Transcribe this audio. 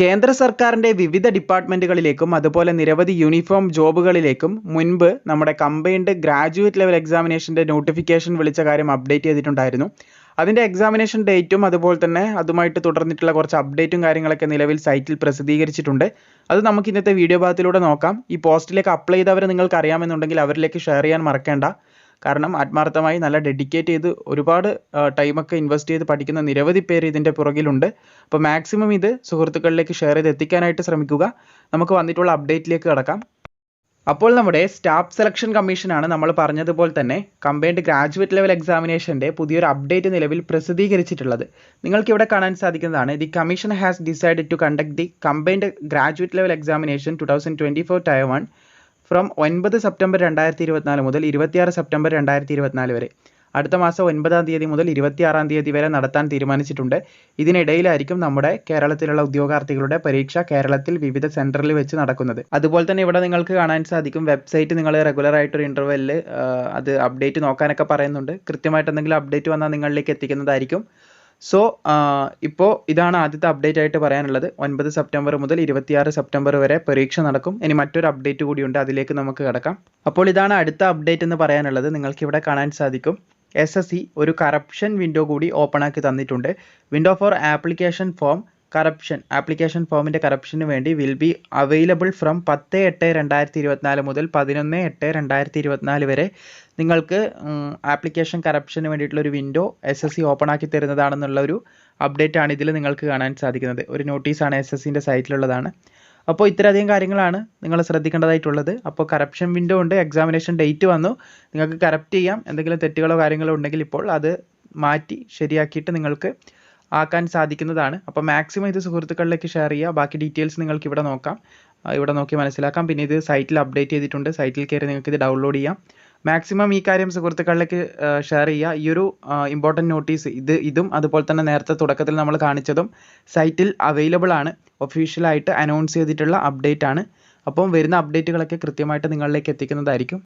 കേന്ദ്ര സർക്കാരിന്റെ വിവിധ ഡിപ്പാർട്ട്മെന്റുകളിലേക്കും അതുപോലെ നിരവധി യൂണിഫോം ജോബുകളിലേക്കും മുൻപ് നമ്മുടെ കമ്പൈൻഡ് ഗ്രാജുവേറ്റ് ലെവൽ എക്സാമിനേഷന്റെ നോട്ടിഫിക്കേഷൻ വിളിച്ച കാര്യം അപ്ഡേറ്റ് ചെയ്തിട്ടുണ്ടായിരുന്നു. അതിന്റെ എക്സാമിനേഷൻ ഡേറ്റും അതുപോലെ തന്നെ അതുമായിട്ട് തുടർന്നിട്ടുള്ള കുറച്ച് അപ്ഡേറ്റും കാര്യങ്ങളൊക്കെ നിലവിൽ സൈറ്റിൽ പ്രസിദ്ധീകരിച്ചിട്ടുണ്ട്. അത് നമുക്ക് ഇന്നത്തെ വീഡിയോ ഭാഗത്തിലൂടെ നോക്കാം. ഈ പോസ്റ്റിലേക്ക് അപ്ലൈ ചെയ്തവരെ നിങ്ങൾക്ക് അറിയാമെന്നുണ്ടെങ്കിൽ അവരിലേക്ക് ഷെയർ ചെയ്യാൻ മറക്കേണ്ട. കാരണം ആത്മാർത്ഥമായി നല്ല ഡെഡിക്കേറ്റ് ചെയ്ത് ഒരുപാട് ടൈമൊക്കെ ഇൻവെസ്റ്റ് ചെയ്ത് പഠിക്കുന്ന നിരവധി പേര് ഇതിന്റെ പുറകിലുണ്ട്. അപ്പോൾ മാക്സിമം ഇത് സുഹൃത്തുക്കളിലേക്ക് ഷെയർ ചെയ്ത് എത്തിക്കാനായിട്ട് ശ്രമിക്കുക. നമുക്ക് വന്നിട്ടുള്ള അപ്ഡേറ്റിലേക്ക് കടക്കാം. അപ്പോൾ നമ്മുടെ സ്റ്റാഫ് സെലക്ഷൻ കമ്മീഷനാണ് നമ്മൾ പറഞ്ഞതുപോലെ തന്നെ കമ്പൈൻഡ് ഗ്രാജുവേറ്റ് ലെവൽ എക്സാമിനേഷന്റെ പുതിയൊരു അപ്ഡേറ്റ് നിലവിൽ പ്രസിദ്ധീകരിച്ചിട്ടുള്ളത്. നിങ്ങൾക്ക് ഇവിടെ കാണാൻ സാധിക്കുന്നതാണ് the commission has decide to conduct the combined graduate level examination two thousand twenty four tier one from ഒൻപത് സെപ്റ്റംബർ രണ്ടായിരത്തി ഇരുപത്തിനാല് മുതൽ ഇരുപത്തിയാറ് സെപ്റ്റംബർ രണ്ടായിരത്തി ഇരുപത്തിനാല് വരെ. അടുത്ത മാസം ഒൻപതാം തീയതി മുതൽ ഇരുപത്തിയാറാം തീയതി വരെ നടത്താൻ തീരുമാനിച്ചിട്ടുണ്ട്. ഇതിനിടയിലായിരിക്കും നമ്മുടെ കേരളത്തിലുള്ള ഉദ്യോഗാർത്ഥികളുടെ പരീക്ഷ കേരളത്തിൽ വിവിധ സെന്ററിൽ വെച്ച് നടക്കുന്നത്. അതുപോലെ തന്നെ ഇവിടെ നിങ്ങൾക്ക് കാണാൻ സാധിക്കും വെബ്സൈറ്റ് നിങ്ങൾ റെഗുലർ ആയിട്ട് ഒരു ഇന്റർവെല്ലിൽ അത് അപ്ഡേറ്റ് നോക്കാനൊക്കെ പറയുന്നുണ്ട്. കൃത്യമായിട്ട് എന്തെങ്കിലും അപ്ഡേറ്റ് വന്നാൽ നിങ്ങളിലേക്ക് എത്തിക്കുന്നതായിരിക്കും. സോ ഇപ്പോൾ ഇതാണ് ആദ്യത്തെ അപ്ഡേറ്റ് ആയിട്ട് പറയാനുള്ളത്. ഒൻപത് സെപ്റ്റംബർ മുതൽ ഇരുപത്തിയാറ് സെപ്റ്റംബർ വരെ പരീക്ഷ നടക്കും. ഇനി മറ്റൊരു അപ്ഡേറ്റ് കൂടിയുണ്ട് അതിലേക്ക് നമുക്ക് കിടക്കാം. അപ്പോൾ ഇതാണ് അടുത്ത അപ്ഡേറ്റ് എന്ന് പറയാനുള്ളത്. നിങ്ങൾക്ക് ഇവിടെ കാണാൻ സാധിക്കും. എസ് എസ് സി ഒരു കറപ്ഷൻ വിൻഡോ കൂടി ഓപ്പൺ ആക്കി തന്നിട്ടുണ്ട്. Window for application form correction application ഫോമിന്റെ കറപ്ഷന് വേണ്ടി വിൽ ബി അവൈലബിൾ ഫ്രം പത്ത് എട്ട് രണ്ടായിരത്തി ഇരുപത്തിനാല് മുതൽ പതിനൊന്ന് എട്ട് രണ്ടായിരത്തി ഇരുപത്തിനാല് വരെ നിങ്ങൾക്ക് ആപ്ലിക്കേഷൻ കറപ്ഷന് വേണ്ടിയിട്ടുള്ള ഒരു window S S C open ആക്കി തരുന്നതാണെന്നുള്ള ഒരു അപ്ഡേറ്റ് ആണ് ഇതിൽ നിങ്ങൾക്ക് കാണാൻ സാധിക്കുന്നത്. ഒരു നോട്ടീസാണ് എസ് എസ് സിന്റെ സൈറ്റിലുള്ളതാണ് അപ്പോൾ ഇത്രയധികം കാര്യങ്ങളാണ് നിങ്ങൾ ശ്രദ്ധിക്കേണ്ടതായിട്ടുള്ളത്. അപ്പോൾ കറപ്ഷൻ വിൻഡോ ഉണ്ട് എക്സാമിനേഷൻ ഡേറ്റ് വന്നു. നിങ്ങൾക്ക് കറപ്റ്റ് ചെയ്യാം എന്തെങ്കിലും തെറ്റുകളോ കാര്യങ്ങളോ ഉണ്ടെങ്കിൽ ഇപ്പോൾ അത് മാറ്റി ശരിയാക്കിയിട്ട് നിങ്ങൾക്ക് ആക്കാൻ സാധിക്കുന്നതാണ്. അപ്പോൾ മാക്സിമം ഇത് സുഹൃത്തുക്കളിലേക്ക് ഷെയർ ചെയ്യുക. ബാക്കി ഡീറ്റെയിൽസ് നിങ്ങൾക്ക് ഇവിടെ നോക്കാം. ഇവിടെ നോക്കി മനസ്സിലാക്കാം. പിന്നെ ഇത് സൈറ്റിൽ അപ്ഡേറ്റ് ചെയ്തിട്ടുണ്ട്. സൈറ്റിൽ കയറി നിങ്ങൾക്ക് ഇത് ഡൗൺലോഡ് ചെയ്യാം. മാക്സിമം ഈ കാര്യം സുഹൃത്തുക്കളിലേക്ക് ഷെയർ ചെയ്യുക. ഈ ഒരു ഇമ്പോർട്ടന്റ് നോട്ടീസ് ഇത് ഇതും അതുപോലെ തന്നെ നേരത്തെ തുടക്കത്തിൽ നമ്മൾ കാണിച്ചതും സൈറ്റിൽ അവൈലബിൾ ആണ്. ഒഫീഷ്യലായിട്ട് അനൗൺസ് ചെയ്തിട്ടുള്ള അപ്ഡേറ്റ് ആണ്. അപ്പം വരുന്ന അപ്ഡേറ്റുകളൊക്കെ കൃത്യമായിട്ട് നിങ്ങളിലേക്ക് എത്തിക്കുന്നതായിരിക്കും.